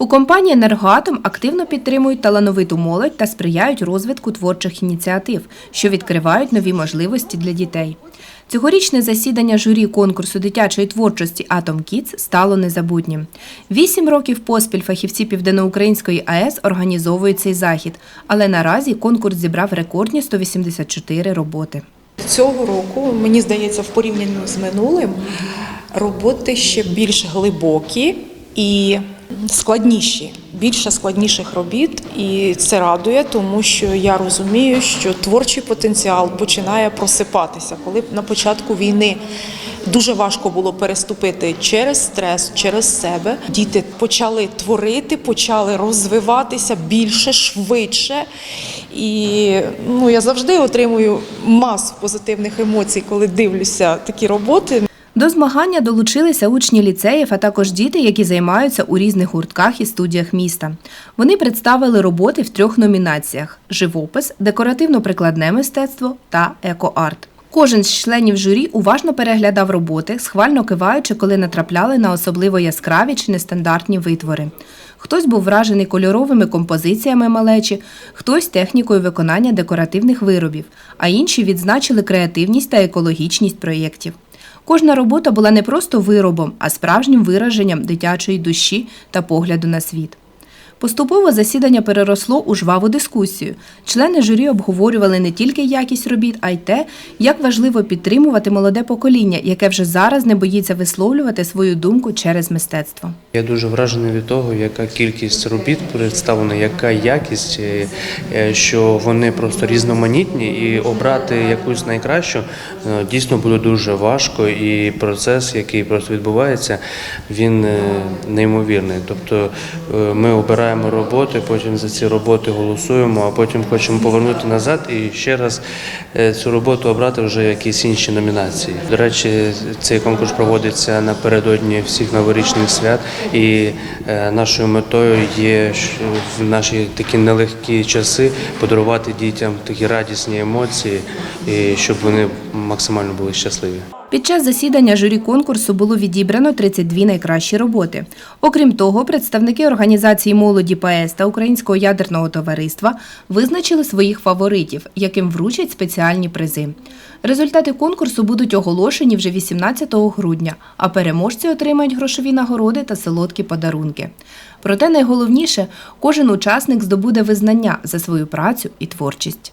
У компанії «Енергоатом» активно підтримують талановиту молодь та сприяють розвитку творчих ініціатив, що відкривають нові можливості для дітей. Цьогорічне засідання журі конкурсу дитячої творчості «Атом Кітс» стало незабутнім. Вісім років поспіль фахівці Південноукраїнської АЕС організовують цей захід, але наразі конкурс зібрав рекордні 184 роботи. Цього року, мені здається, в порівнянні з минулим роботи ще більш глибокі і складніші, більше складніших робіт. І це радує, тому що я розумію, що творчий потенціал починає просипатися. Коли на початку війни дуже важко було переступити через стрес, через себе, діти почали творити, почали розвиватися більше, швидше. І ну, я завжди отримую масу позитивних емоцій, коли дивлюся такі роботи. До змагання долучилися учні ліцеїв, а також діти, які займаються у різних гуртках і студіях міста. Вони представили роботи в трьох номінаціях: живопис, декоративно-прикладне мистецтво та екоарт. Кожен з членів журі уважно переглядав роботи, схвально киваючи, коли натрапляли на особливо яскраві чи нестандартні витвори. Хтось був вражений кольоровими композиціями малечі, хтось технікою виконання декоративних виробів, а інші відзначили креативність та екологічність проєктів. Кожна робота була не просто виробом, а справжнім вираженням дитячої душі та погляду на світ. Поступово засідання переросло у жваву дискусію. Члени журі обговорювали не тільки якість робіт, а й те, як важливо підтримувати молоде покоління, яке вже зараз не боїться висловлювати свою думку через мистецтво. Я дуже вражений від того, яка кількість робіт представлена, яка якість, е, е, що вони просто різноманітні, і обрати якусь найкращу е, дійсно буде дуже важко. І процес, який просто відбувається, він неймовірний. Тобто ми обираємо роботи, потім за ці роботи голосуємо, а потім хочемо повернути назад і ще раз е, цю роботу обрати вже якісь інші номінації. До речі, цей конкурс проводиться напередодні всіх новорічних свят, і е, нашою метою є в наші такі нелегкі часи подарувати дітям такі радісні емоції, і щоб вони максимально були щасливі. Під час засідання журі конкурсу було відібрано 32 найкращі роботи. Окрім того, представники організації молоді ПАЕС та Українського ядерного товариства визначили своїх фаворитів, яким вручать спеціальні призи. Результати конкурсу будуть оголошені вже 18 грудня, а переможці отримають грошові нагороди та солодкі подарунки. Проте найголовніше, кожен учасник здобуде визнання за свою працю і творчість.